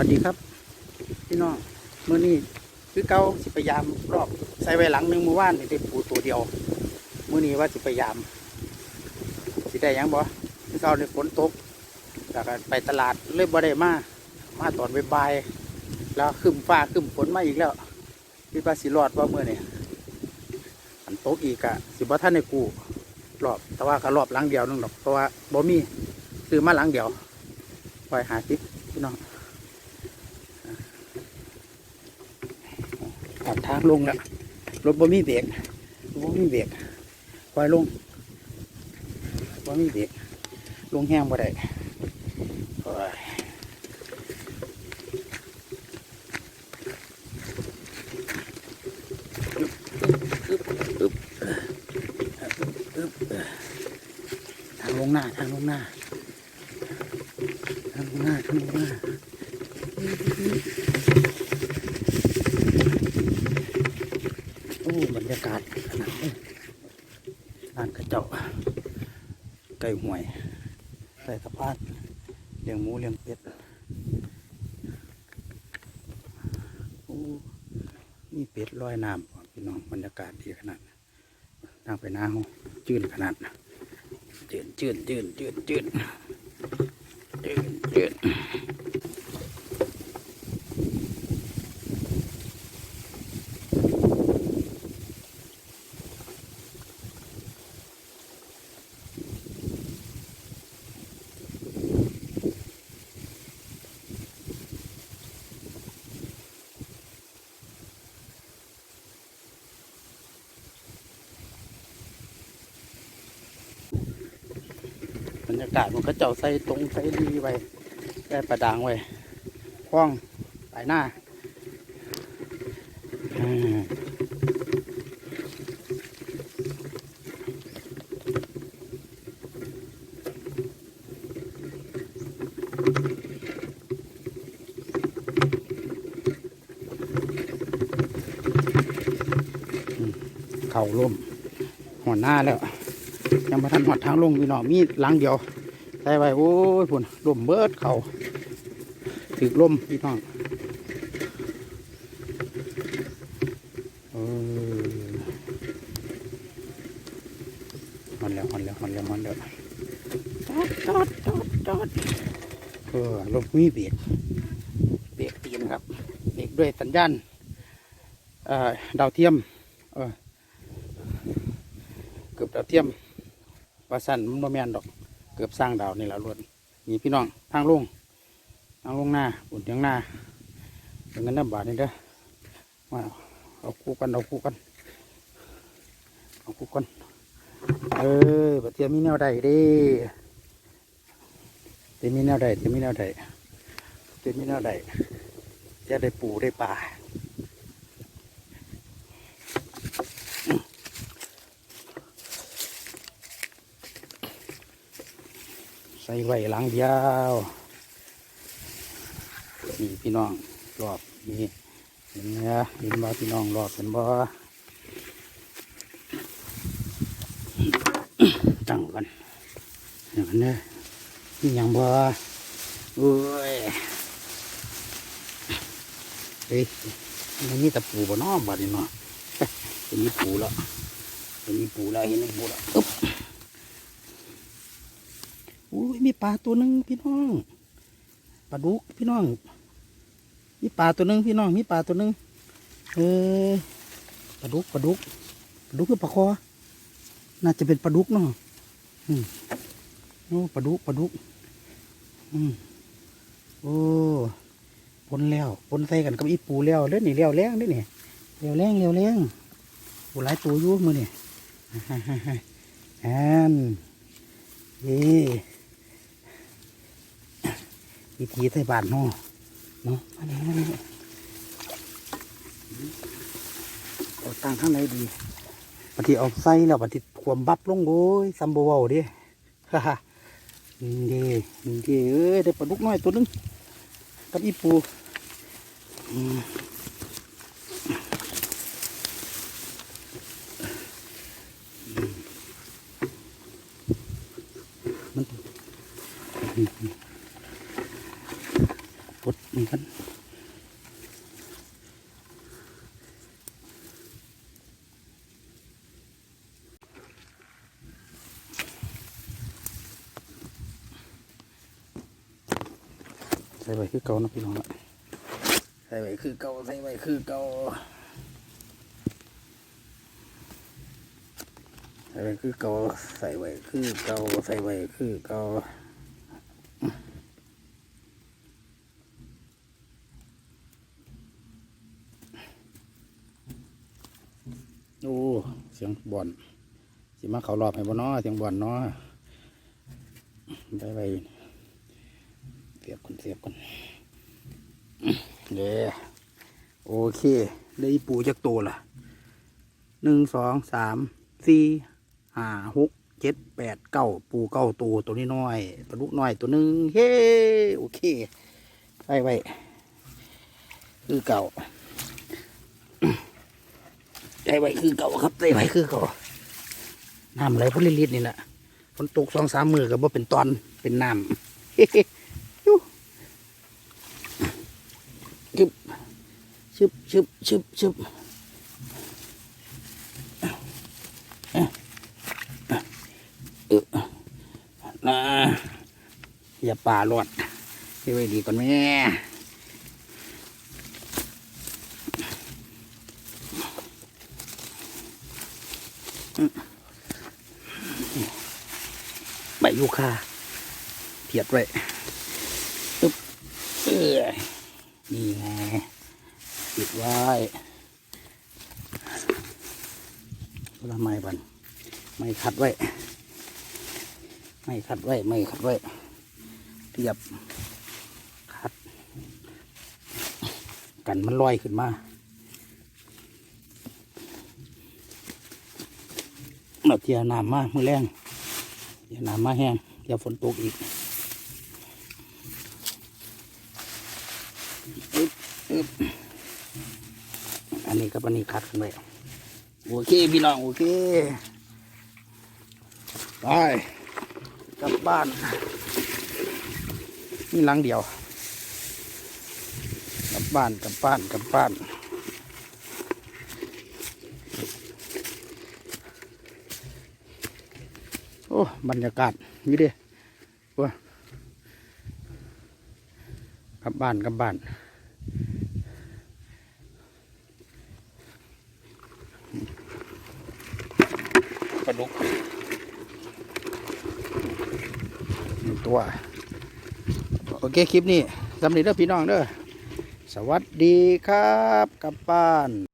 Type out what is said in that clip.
วัสดีครับ พี่น้องเมื่อนี้คือเก่าสิพยายามรอบใส่ไว้หลังหนึ่งเมื่อวานนี่ได้ปูตัวเดียวเมื่อนี้ว่าสิพยายามสิได้ยังบ่คือเกาในฝนตกแล้วก็ไปตลาดเลยบ่ได้มามาตอนบ่ายๆแล้วขึ้นฟ้าขึ้นฝนมาอีกแล้วคิดว่าสิรอดว่าเมื่อนี้อันตกอีกอะสิบ่ท่านในกูรอบแต่ว่าก็รอบหลังเดียวนึงหรอกเพราะว่าบ่มีซื้อมาหลังเดียวไปหาทิพี่น้อง ออก ทางลงแล้วรถบ่มีเบรกบ่มีเบรกปล่อยลงบ่มีเบรกลงแห้งบ่ได้ทางลงหน้าทางลงหน้าทางลงหน้าทางลงหน้า โอ้ บรรยากาศขนาดนี้ร้านกระเจ้าไก่ห่วยใส่สะพานเลี้ยงหมูเลี้ยงเป็ดโอ้มีเป็ดลอยน้ำพี่น้องบรรยากาศดีขนาดทางไปน้าห้องจืดขนาดจืดจืดจืดจืดจืดจืดจืด รยากาศมันก็เจ้าใส่ตรงใส่ดีไว้ใส่ประดางไว้คล้องปหน้าเข่าล่มหัวหน้าแล้ว ยังมาทันหอดทางลงพี่น้องมีหลังเดียวใส่ไว้โอ้ยพุ่นลมเบิดเขาถึกลมพี่น้องเออฮอนแล้วฮอนแล้วฮอนแล้วฮอนแล้วจอดจอดจอดจอดเออลมมีเบรกเบรกตีนครับเบรกด้วยสัญญาณเอ่อดาวเทียมเออเกือบดาวเทียม ว่าสั้นมันบ่แมนดอก เกือบสร้างดาวนี่แหละล้วนนี่พี่น้องทางลงทางลงหน้าบุญยังหน้าเป็นเงินน้ำบาทนี่เด้อมาเอาคู่กันเอาคู่กันเอาคู่กันเออบัดเทียมีแนวใดด้เทียมีแนวใดเทียมีแนวใดเทียมีแนวใดจะได้ปูได้ป่า ใส่ไว้หลังเดียวนี่พี่น้องรอบนี่เห็นไหมเห็นบ่พี่น้องรอบเห็นบ่ตั้งกันเห็นไหมนี่ยนี่ยังบ่โอ้ยเฮ้ยมันมีตะปูบ่น้อบ่นี่เนาะเห็นมีปูแล้วเห็นมีปูแล้วเห็นมีปูแล้วอึ๊บ ยมีปลาตัวหนึ่งพี่น้องปลาดุกพี่น้อง มีปลาตัวหนึ่งพี่น้องมีปลาตัวหนึ่งเออปลาดุกปลาดุกปลาดุกคือปลาคอน่าจะเป็นปลาดุกเนาะอืมโอ้ปลาดุกปลาดุก อืมโอ้ปนแล้วปนใส่กันกับอีปูแล้วเล่นนี่เลี้ยวแรงเด้อนี่เลี้ยวแรงเลี้ยวแรงปูหลายตัวยู่มือนี่แอนนี่ วิธีไทยบ้านเนาะเนาะอันนี้เอาตังข้างในดีปฏิเอาไส้แล้วปฏิความบับลงโอ้ยซัมโบวาดิฮ่าฮ่าดีดีเอ้ยได้ปลาดุกน้อยตัวหนึงกับอีปูอืมมัน ปลดนี่กัน ใส่ไว้คือเก่านะพี่น้องละใส่ไว้คือเก่าใส่ไว้คือเก่าใส่ไว้คือเก่าใส่ไว้คือเก่าใส่ไว้คือเก่าโอ้เสียงบอลสิมาเขารอบให้บ่เนาะเสียงบอลเนาะไปไป สียบคนเสียบคนเด้โอเค ได้ปูจักตัวละหนึ่งสองสามสี่ห้าหกเจ็ดแปดเก้าปูเก้าตัวตัวนี้น้อยปลาดุกน้อยตัวหนึ่งเฮ้โอเคไปไปคือเก่าใจไว้คือเก่าครับใจไว้คือเก่าน้ำไหลพ้นลิตนี่แหละฝนตกสองสามมือกับว่าเป็นตอนเป็นน้ำ ยูชึบ ชึบชึบชึบชึบเออนะอย่าป่าหลอดให้ไว้ดีก่อนแม่ใบยูคาเพียดไว้ปึ๊บเอ้ย ไว้แล้วไม่บันไม่ขัดไว้ ไม่ขัดไว้ ไม่ขัดไว้เทียบขัด กันมันลอยขึ้นมาเราเทียน้ำมามือแรงเดี๋ยน้ำมาแห้งเดี๋ยฝนตกอีกอึ๊บอึ๊บ อันนี้กับอันนี้คัดกันไว้โอเคพี่น้องโอเคไปกลับบ้านนี่หลังเดียว กลับบ้านกลับบ้านกลับบ้านโอ้บรรยากาศนี่ด้ว้ากลับบ้านกลับบ้าน ปลาดุกตัว โอเค คลิปนี้สำเร็จแล้วพี่น้องเด้อ สวัสดีครับ กับป้าน